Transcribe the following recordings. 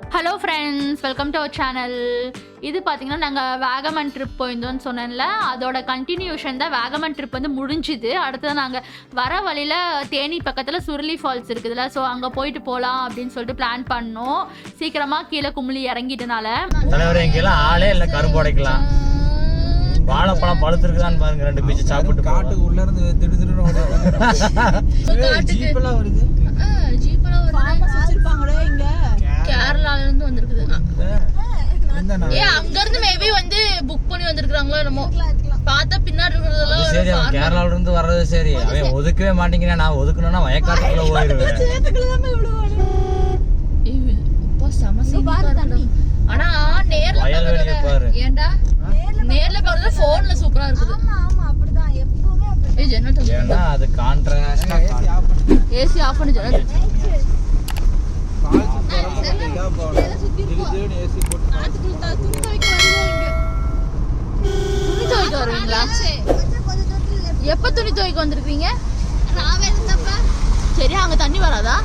Hello friends welcome to our channel இது பார்த்தீங்கன்னா நாங்கள் வேகமன் ட்ரிப் போயிருந்தோம்னு சொன்னேன்ல. அதோட கண்டினியூஷன் தான் வேகமன் ட்ரிப் வந்து முடிஞ்சுது. அடுத்தது நாங்கள் வர வழியில் தேனி பக்கத்தில் சுருளி ஃபால்ஸ் இருக்குதுல்ல ஸோ அங்கே போயிட்டு போகலாம் அப்படின்னு சொல்லிட்டு பிளான் பண்ணோம். சீக்கிரமாக கீழே குமிழி இறங்கிட்டனால. தலைவர் எங்கெல்லாம் ஆளே இல்ல. கரும்பு உடைக்கலாம். வாழைப்பழம் பழுத்திருக்குதான்னு பாருங்க. ரெண்டு பீச்சு சாப்பிட்டு காட்டுக்கு உள்ள இருந்து திடு திடுன்னு ஜீப் எல்லாம் வருது. கேரளால இருந்து வந்திருக்குது. ஏ அங்க இருந்து மேபி வந்து புக் பண்ணி வந்திருக்காங்களோ என்னமோ. பார்த்தா பின்னாடி சரி இருக்கிறதெல்லாம் அவன் கேரளால இருந்து வர்றது சரி. அவன் ஒதுக்கவே மாட்டேங்கிறான். நான் ஒதுக்கணும்னா வயக்காட்டுக்குள்ள போயிருவேன். ஆனா நேர்ல ஏன்டா? நேர்ல பாக்குறது போன்ல சூப்பரா இருக்குது. ஏய் ஜன்னல் அது கான்ட்ராஸ்டா ஏசி ஆஃப் பண்ணி. ஜன்னல் ஏசி போட்டு துணி துவைக்க வருவீங்களா எப்ப துணி துவைக்க வந்திருக்கீங்க சரி அங்க தண்ணி வராதா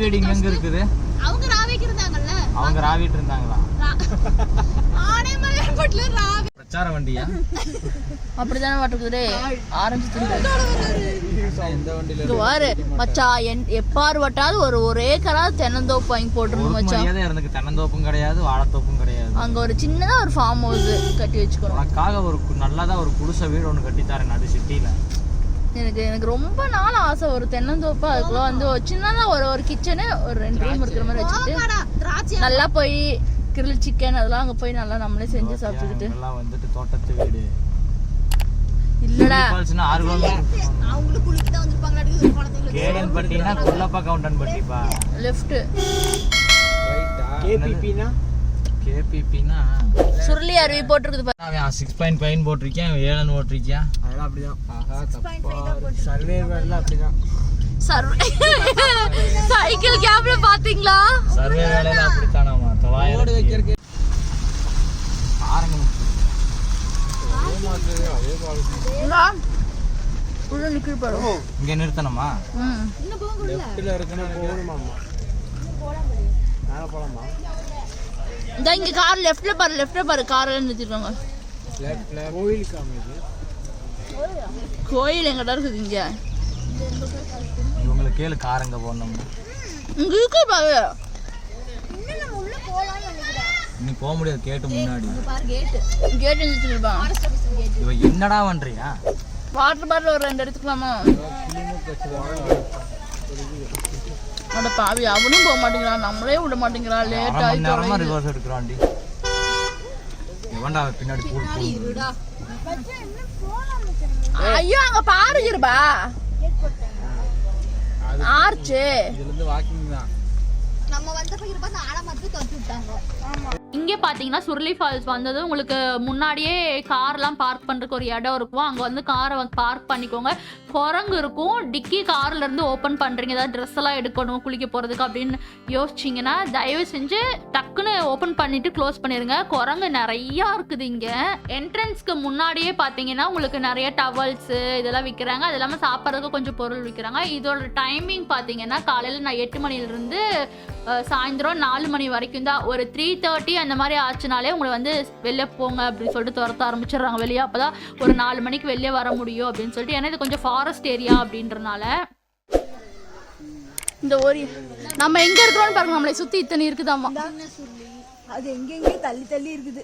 வீடு எங்க இருக்குது அவங்க ராவிக்கு இருந்தாங்கல்ல. அவங்க ராவிட்டு இருந்தாங்களா? பிரச்சார வண்டியா? அப்படிதானே வாட்டுக்குது இங்க பாரு மச்சா என் எப்பாரு வட்டாவது ஒரு ஒரே கரா தென்னந்தோப்பு வாங்கி மச்சான் மரியாதை இருந்துக்கு தென்னந்தோப்பும் கிடையாது வாழைத்தோப்பும் கிடையாது. அங்க ஒரு சின்னதா ஒரு ஃபார்ம் ஹவுஸ் கட்டி வச்சுக்கிறோம். உனக்காக ஒரு நல்லதா ஒரு குடிசை வீடு ஒன்று கட்டித்தாரேன் நடு சிட்டியில. எனக்கு எனக்கு ரொம்ப நாள் ஆசை. ஒரு தென்னந்தோப்பு அதுக்குள்ள வந்து ஒரு சின்னதா ஒரு ஒரு கிச்சனு ஒரு ரெண்டு ரூம் இருக்கிற மாதிரி வச்சுக்கிட்டு நல்லா போய் கிரில் சிக்கன் அதெல்லாம் அங்க போய் நல்லா நம்மளே செஞ்சு சாப்பிட்டுக்கிட்டு. எல்லாம் வந்துட்டு தோட்டத்து வீடு. இல்லடா. ஃபால்ஸ்னா ஆறு கிலோமீட்டர் அவங்களும் குளிக்க தான் வந்திருப்பாங்களா குழந்தைங்களுக்கு கேடன் பட்டினா குள்ளப்பா கவுண்டன் பட்டிப்பா. லெஃப்ட் கேபிபினா கேபிபினா சுருளி அருவி போட்டிருக்குது பாரு. அவன் சிக்ஸ் பாயிண்ட் ஃபைன் போட்டிருக்கேன் அவன் ஏழன் ஓட்டிருக்கேன் அதெல்லாம் அப்படிதான். ஆஹா தப்பா. சர்வே வேலை அப்படிதான். சைக்கிள் கேப்ல பாத்தீங்களா சர்வே வேலையில அப்படித்தானாமா ரோடு தொள்ளாயிரம் வைக்கிறதுக்கு பாருங்க அதே மாதிரி அதே மாதிரி உள்ள நிக்கிற பாரு. இங்க நிறுத்தணுமா? ம். லெஃப்ட்ல இருக்குன்னா போகணுமாமா மேலே போலாமா? இந்த இங்க கார் லெஃப்ட்ல பாரு லெஃப்ட்ல பாரு கார் லெஃப்ட்ல கோயிலுக்கு அமைது கோயில் எங்கடா இருக்குது இங்க? இவங்களுக்கு கேளு காரங்க போடணும்னு இங்க இருக்கு பாரு. நீ போக முடியாது கேட்டு முன்னாடி. பாரு கேட் கேட் நிறுத்திருப்பான் கேட் இவ என்னடா பண்றியா? வாட்டர் பாட்டில் ஒரு ரெண்டு எடுத்துக்கலாமா? அட பாவி அவனும் போக மாட்டேங்கிறான் நம்மளே விட மாட்டேங்கிறான் லேட் ஆகி நேரமா. ரிவர்ஸ் எடுக்கிறான்டி. இவன்டா அவன் பின்னாடி கூடு கூடு ஐயோ அங்க பாரு இருபா ஆர்ச்சு. இதுல இருந்து வாக்கிங் தான். நம்ம வந்தப்ப இருப்பா அந்த ஆழ மட்டும் தோத்து விட்டாங்க. இங்கே பார்த்தீங்கன்னா சுருளி ஃபால்ஸ் வந்தது உங்களுக்கு முன்னாடியே கார்லாம் பார்க் பண்ணுறதுக்கு ஒரு இடம் இருக்கும்? அங்கே வந்து காரை வந்து பார்க் பண்ணிக்கோங்க. குரங்கு இருக்கும் டிக்கி கார்லேருந்து ஓப்பன் பண்ணுறீங்க ஏதாவது ட்ரெஸ் எல்லாம் எடுக்கணும் குளிக்க போகிறதுக்கு அப்படின்னு யோசிச்சிங்கன்னா தயவு செஞ்சு டக்குன்னு ஓப்பன் பண்ணிவிட்டு க்ளோஸ் பண்ணிடுங்க குரங்கு நிறையா இருக்குது இங்கே. என்ட்ரன்ஸ்க்கு முன்னாடியே பார்த்தீங்கன்னா உங்களுக்கு நிறைய டவல்ஸு இதெல்லாம் விற்கிறாங்க அது இல்லாமல் சாப்பிட்றதுக்கு கொஞ்சம் பொருள் விற்கிறாங்க இதோட டைமிங் பார்த்தீங்கன்னா காலையில் நான் எட்டு மணிலேருந்து சாயந்தரம் நாலு மணி வரைக்கும் தான். ஒரு த்ரீ தேர்ட்டி அந்த மாதிரி ஆச்சுனாலே உங்களை வந்து வெளில போங்க அப்படின்னு சொல்லிட்டு துரத்த ஆரம்பிச்சிடுறாங்க. வெளியே அப்போ தான் ஒரு நாலு மணிக்கு வெளியே வர முடியும் அப்படின்னு சொல்லிட்டு. ஏன்னா இது கொஞ்சம் ஃபாரஸ்ட் ஏரியா அப்படின்றனால இந்த ஒரு நம்ம எங்க இருக்கிறோம்னு பாருங்க நம்மளை சுத்தி இத்தனை இருக்குதாமா. அது எங்கெங்கே தள்ளி தள்ளி இருக்குது.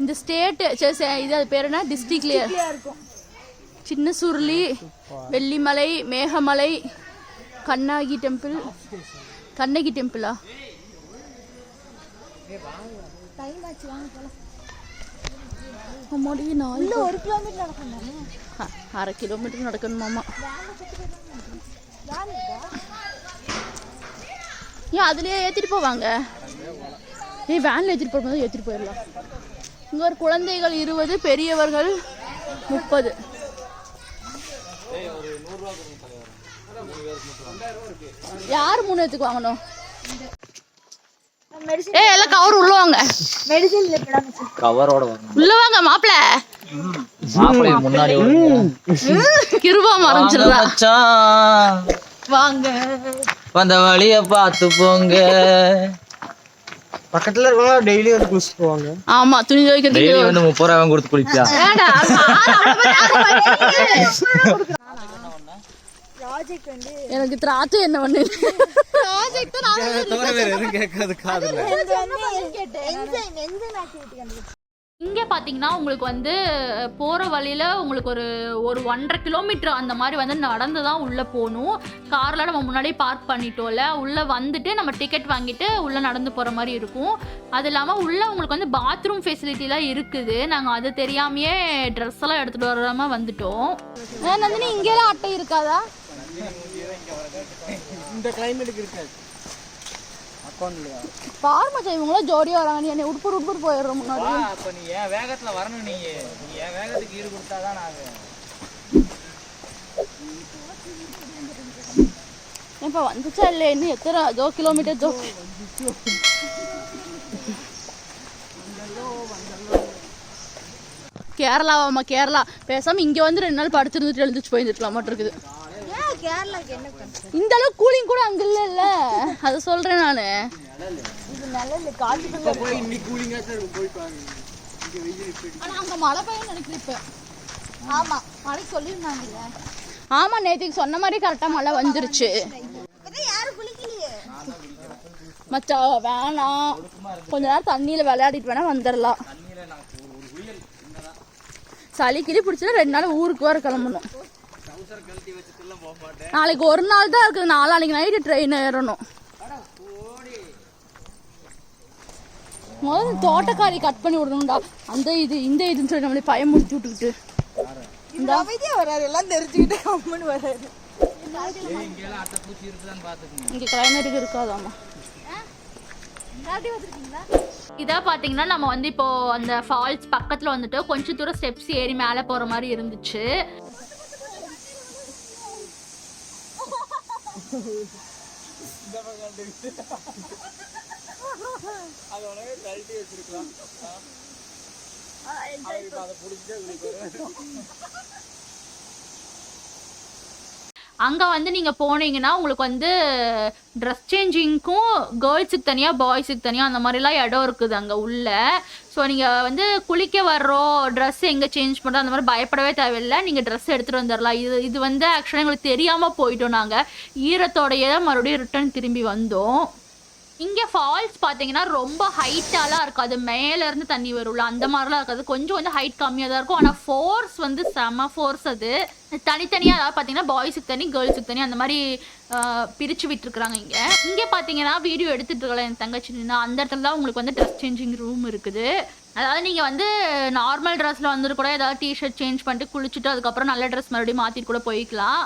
இந்த சரி, இது அது பேர் என்ன? டிஸ்ட்ரிக்ட்லயே இருக்கும். சின்ன சுருளி வெள்ளிமலை மேகமலை கண்ணகி டெம்பிள் கண்ணகி டெம்பிளா டைம் ஆச்சு வாங்க போலாம். நாலு ஒரு கிலோமீட்டர் நடக்கணும். அரை கிலோமீட்டர் நடக்கணுமாமா ஏன் அதுலயே ஏத்திட்டு போவாங்க? ஏய் வேன்ல ஏத்திட்டு போகும்போது ஏத்திட்டு போயிடலாம். இங்க ஒரு குழந்தைகள் இருபது பெரியவர்கள் முப்பது. யார் மூணு எடுத்துக்கு வாங்கணும்? ஏய் எல்லாம் கவர் உள்ள வாங்க. மெடிசன் கவரோட உள்ள வாங்க மாப்பிள்ள மாப்பிள்ளை முன்னாடி கிருபா மச்சான். வாங்க. வந்த வழிய பார்த்து போங்க. பக்கத்துல இருக்கவங்க டெய்லி வந்து குளிச்சுட்டு போவாங்க. ஆமா துணி துவைக்கிறதுக்கு டெய்லி வந்து முப்பது ரூபா கொடுத்து குளிச்சா ப்ராஜெக்ட் வந்து எனக்கு திராட்சை என்ன பண்ணு? வேற எதுவும் கேட்காது காதுல. இங்கே பார்த்தீங்கன்னா உங்களுக்கு வந்து போகிற வழியில் உங்களுக்கு ஒரு ஒரு ஒன்றரை கிலோமீட்டர் அந்த மாதிரி வந்து நடந்து தான் உள்ளே போகணும். காரில் நம்ம முன்னாடியே பார்க் பண்ணிட்டோம்ல உள்ளே வந்துட்டு நம்ம டிக்கெட் வாங்கிட்டு உள்ளே நடந்து போகிற மாதிரி இருக்கும். அது இல்லாமல் உள்ளே உங்களுக்கு வந்து பாத்ரூம் ஃபெசிலிட்டிலாம் இருக்குது. நாங்கள் அது தெரியாமையே ட்ரெஸ் எல்லாம் எடுத்துகிட்டு வராமல் வந்துட்டோம். நந்தினி இங்கேலாம் அட்டை இருக்காதா? இந்த கிளைமேட்டுக்கு இருக்காது. பார் மச்சான் இவங்களாம் ஜோடியாக வராங்க. நீ என்னை உட்புற உட்புற போயிடுறோம் முன்னாடி அப்ப நீ என் வேகத்துல வரணும் நீ. நீ என் வேகத்துக்கு ஈடு கொடுத்தாதான் நான் இப்போ வந்துச்சா இல்லை இன்னும் எத்தனை ஜோ கிலோமீட்டர் ஜோ கேரளாவாம்மா கேரளா. பேசாம இங்க வந்து ரெண்டு நாள் படுத்துருந்துட்டு எழுந்துச்சு போயிருந்துருக்கலாம் இருக்குது. இந்த அளவுக்கு கூலிங் கூட அங்க இல்ல அதை சொல்றேன் நானு. இது நல்ல காற்று போய் இன்னைக்கு கூலிங்கா இருக்கும் போய் பாருங்க. இங்க வெயில் இப்படி ஆனா அங்க மழை பெய்யும் நினைக்கிறேன் இப்ப. ஆமா மழைக்கு சொல்லியிருந்தாங்கல்ல. ஆமா நேத்துக்கு சொன்ன மாதிரி கரெக்டா மழை வந்துருச்சு. மச்சா வேணாம். கொஞ்ச நேரம் தண்ணியில விளையாடிட்டு வேணா வந்துடலாம் சளி கிளி பிடிச்சா ரெண்டு நாள் ஊருக்கு வர கிளம்பணும். நாளைக்கு ஒரு நாள் தான் இருக்குது. நாளானைக்கு நைட்டு ட்ரெயின் ஏறணும். முதல்ல தோட்டக்காரி கட் பண்ணி விடணும்டா. அந்த இது இந்த இதுன்னு சொல்லி நம்மளே பயமுறுத்தி விட்டுக்கிட்டு. இந்த. அமைதியா வராது எல்லாம் தெரிஞ்சுக்கிட்டு இருக்குதான்னு பாத்துக்கணும் இங்கே கிளைமேட்டுக்கு இருக்காதாமா இதாக பார்த்தீங்கன்னா நம்ம வந்து இப்போ அந்த ஃபால்ஸ் பக்கத்தில் வந்துட்டு கொஞ்சம் தூரம் ஸ்டெப்ஸ் ஏறி மேலே போகிற மாதிரி இருந்துச்சு. அது உடனே கழட்டி வச்சிருக்கலாம் அதை பிடிச்சிட்டு அங்கே வந்து நீங்கள் போனீங்கன்னா உங்களுக்கு வந்து ட்ரெஸ் சேஞ்சிங்க்கும் கேர்ள்ஸுக்கு தனியாக பாய்ஸுக்கு தனியாக அந்த மாதிரிலாம் இடம் இருக்குது அங்கே உள்ள. ஸோ நீங்கள் வந்து குளிக்க வர்றோம் ட்ரெஸ் எங்கே சேஞ்ச் பண்ணுறோம் அந்த மாதிரி பயப்படவே தேவையில்லை. நீங்கள் ட்ரெஸ் எடுத்துகிட்டு வந்துடலாம் இது இது வந்து ஆக்சுவலாக எங்களுக்கு தெரியாமல் போயிட்டோம் நாங்கள் ஈரத்தோடையே தான் மறுபடியும் ரிட்டர்ன் திரும்பி வந்தோம். இங்கே ஃபால்ஸ் பார்த்தீங்கன்னா ரொம்ப ஹைட்டாலாம் இருக்காது மேலேருந்து தண்ணி வரும்ல அந்த மாதிரிலாம் இருக்காது. கொஞ்சம் வந்து ஹைட் கம்மியாக தான் இருக்கும். ஆனால் ஃபோர்ஸ் வந்து செம ஃபோர்ஸ் அது. தனித்தனியாக அதாவது பார்த்தீங்கன்னா பாய்ஸுக்கு தனி கேர்ள்ஸுக்கு தனி அந்த மாதிரி பிரித்து விட்டுருக்குறாங்க இங்கே. இங்கே பார்த்தீங்கன்னா வீடியோ எடுத்துட்டு இருக்கலாம் என் தங்கச்சி நின்று அந்த இடத்துல தான் உங்களுக்கு வந்து ட்ரெஸ் சேஞ்சிங் ரூம் இருக்குது. அதாவது நீங்கள் வந்து நார்மல் ட்ரெஸ்ஸில் வந்துட்டு கூட ஏதாவது டிஷர்ட் சேஞ்ச் பண்ணிட்டு குளிச்சுட்டு அதுக்கப்புறம் நல்ல ட்ரெஸ் மறுபடியும் மாற்றிட்டு கூட போய்க்கலாம்.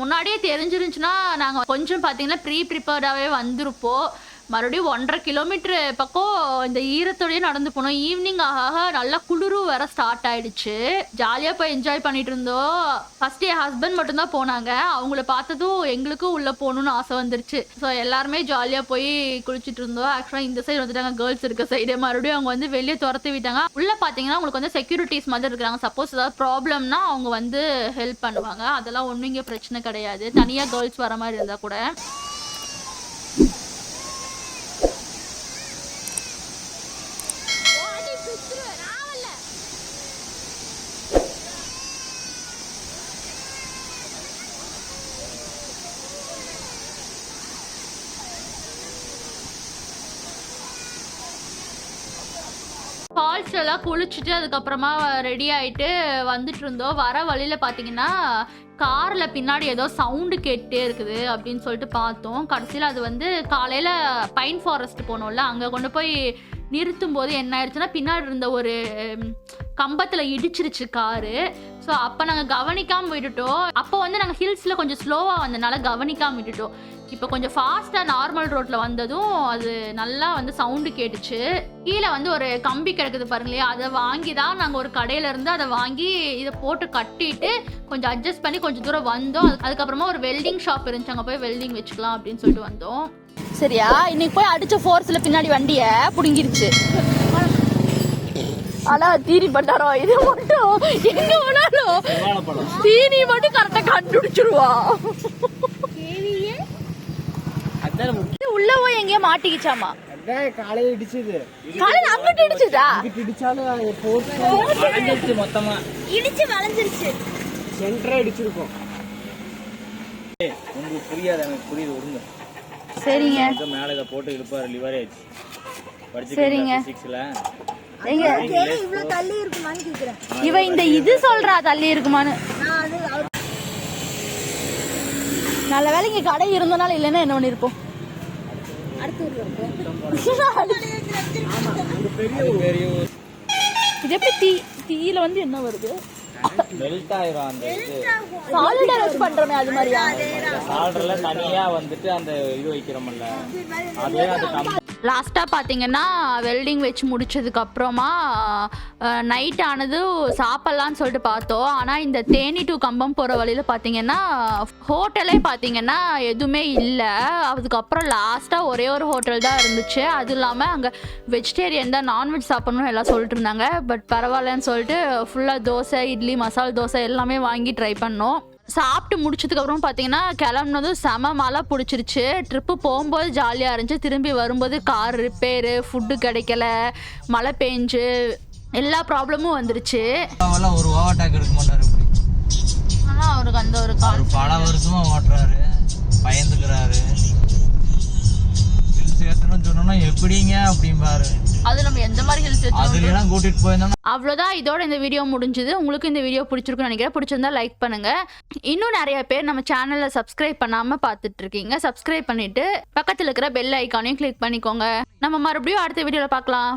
முன்னாடியே தெரிஞ்சிருந்துச்சுன்னா நாங்கள் கொஞ்சம் பார்த்தீங்கன்னா ப்ரீ ப்ரிப்பேர்டாகவே வந்திருப்போம். மறுபடியும் ஒன்றரை கிலோமீட்ரு பக்கம் இந்த ஈரத்தோடயே நடந்து போனோம். ஈவினிங் ஆக ஆக நல்லா குளிரும் வேற ஸ்டார்ட் ஆயிடுச்சு. ஜாலியாக போய் என்ஜாய் பண்ணிட்டு இருந்தோம். ஃபர்ஸ்ட் என் ஹஸ்பண்ட் மட்டும்தான் போனாங்க. அவங்கள பார்த்ததும் எங்களுக்கும் உள்ளே போகணும்னு ஆசை வந்துருச்சு. ஸோ எல்லாருமே ஜாலியாக போய் குளிச்சுட்டு இருந்தோம். ஆக்சுவலாக இந்த சைடு வந்துட்டாங்க கேர்ள்ஸ் இருக்க சைடு மறுபடியும் அவங்க வந்து வெளியே துரத்து விட்டாங்க. உள்ளே பார்த்தீங்கன்னா உங்களுக்கு வந்து செக்யூரிட்டிஸ் மாதிரி இருக்கிறாங்க. சப்போஸ் ஏதாவது ப்ராப்ளம்னா அவங்க வந்து ஹெல்ப் பண்ணுவாங்க. அதெல்லாம் ஒன்றும் இங்கே பிரச்சனை கிடையாது. தனியாக கேர்ள்ஸ் வர மாதிரி இருந்தால் கூட. ஃபால்ஸ் எல்லாம் குளிச்சுட்டு அதுக்கப்புறமா ரெடி ஆயிட்டு வந்துட்டு இருந்தோம் வர வழியில பார்த்தீங்கன்னா காரில் பின்னாடி ஏதோ சவுண்டு கேட்டே இருக்குது அப்படின்னு சொல்லிட்டு பார்த்தோம். கடைசியில் அது வந்து காலையில் பைன் ஃபாரஸ்ட் போனோம்ல அங்கே கொண்டு போய் நிறுத்தும் போது என்ன ஆயிடுச்சுன்னா பின்னாடி இருந்த ஒரு கம்பத்தில் இடிச்சிருச்சு காரு. ஸோ அப்போ நாங்கள் கவனிக்காமல் விட்டுட்டோம். அப்போ வந்து நாங்கள் ஹில்ஸில் கொஞ்சம் ஸ்லோவாக வந்தனால கவனிக்காமல் விட்டுட்டோம். இப்போ கொஞ்சம் ஃபாஸ்ட்டாக நார்மல் ரோட்டில் வந்ததும் அது நல்லா வந்து சவுண்டு கேட்டுச்சு. கீழே வந்து ஒரு கம்பி கிடக்குது பாருங்களேன் அதை வாங்கி தான் நாங்கள் ஒரு கடையிலேருந்து அதை வாங்கி இதை போட்டு கட்டிட்டு கொஞ்சம் அட்ஜஸ்ட் பண்ணி கொஞ்சம் தூரம் வந்தோம். அதுக்கப்புறமா ஒரு வெல்டிங் ஷாப் இருந்துச்சு. அங்கே போய் வெல்டிங் வச்சுக்கலாம் அப்படின்னு சொல்லிட்டு வந்தோம். சரியா? இன்னைக்கு போய் அடிச்ச ஃபோர்ஸில் பின்னாடி வண்டியை பிடுங்கிருச்சு. ஆனா தீனி பண்டாரோ இது மட்டும். எங்க வேணாலும் தீனி மட்டும் கரெக்டா கண்டுபிடிச்சிருவா. உள்ள போய் எங்கேயோ மாட்டிக்கிச்சாமா? காலையில இடிச்சது. காலையில அங்கிட்டு இடிச்சுதா? இடிச்சாலும் வளைஞ்சிருச்சு மொத்தமா. இடிச்சு வளைஞ்சிருச்சு சென்டரா இடிச்சிருக்கோம். உங்களுக்கு புரியாது எனக்கு புரியுது விடுங்க. சரிங்க. மேல இதை போட்டு இழுப்பாரு சரிங்க. சிக்ஸ்ல இவ்வளவு தள்ளி இருக்குமான்னு கேக்குறேன். இவ இந்த இது சொல்றா தள்ளி இருக்குமான்னு. நான் அது அவர் நல்ல வேலை இங்க கடை இருந்தனால இல்லைன்னா என்ன பண்ணிருப்போம்? அடுத்து இருக்கு. பெரிய இது எப்படி தீ தீயில வந்து என்ன வருது? மெல்ட் ஆயிரும் அந்த இது. சாலிடா வச்சு பண்றோமே அது மாதிரியா? சால்டர்ல தனியா வந்துட்டு அந்த இது வைக்கிறோம்ல. அதே அது லாஸ்ட்டாக பார்த்தீங்கன்னா வெல்டிங் வச்சு முடிச்சதுக்கு அப்புறமா நைட் ஆனது சாப்பிட்லான்னு சொல்லிட்டு பார்த்தோம். ஆனால் இந்த தேனி டு கம்பம் போகிற வழியில் பார்த்தீங்கன்னா ஹோட்டலே பார்த்தீங்கன்னா எதுவுமே இல்லை. அதுக்கப்புறம் லாஸ்ட்டாக ஒரே ஒரு ஹோட்டல் தான் இருந்துச்சு. அது இல்லாமல் அங்கே வெஜிடேரியன் தான் நான்வெஜ் சாப்பிட்ணும்னு எல்லாம் சொல்லிட்டு இருந்தாங்க. பட் பரவாயில்லன்னு சொல்லிட்டு ஃபுல்லாக தோசை இட்லி மசால் தோசை எல்லாமே வாங்கி ட்ரை பண்ணோம். சாப்பிட்டு முடிச்சதுக்கப்புறம் பார்த்தீங்கன்னா கிளம்புனதும் செம மழை பிடிச்சிருச்சு. ட்ரிப்பு போகும்போது ஜாலியாக இருந்துச்சு. திரும்பி வரும்போது கார் ரிப்பேரு ஃபுட்டு கிடைக்கல. மழை பெஞ்சு எல்லா ப்ராப்ளமும் வந்துருச்சு. ஒரு ஓவர்டேக் எடுக்க மாட்டாரு ஆனால் அவருக்கு அந்த ஒரு அவர் பல வருஷமா ஓட்டுறாரு. பயந்துக்கிறாரு. ஹில்ஸ் சொன்னோம்னா எப்படிங்க அப்படிம்பாரு. அது நம்ம எந்த மாதிரி ஹில்ஸ் அதுலாம் கூட்டிட்டு போயிருந்தோம்னா அவ்வளோதான். இதோட இந்த வீடியோ முடிஞ்சுது. உங்களுக்கு இந்த வீடியோ பிடிச்சிருக்குன்னு நினைக்கிறேன். பிடிச்சிருந்தா லைக் பண்ணுங்க. இன்னும் நிறைய பேர் நம்ம சேனலை சப்ஸ்கிரைப் பண்ணாம பார்த்துட்டு இருக்கீங்க. சப்ஸ்கிரைப் பண்ணிட்டு பக்கத்தில் இருக்கிற பெல் ஐக்கானையும் கிளிக் பண்ணிக்கோங்க. நம்ம மறுபடியும் அடுத்த வீடியோவில் பார்க்கலாம்.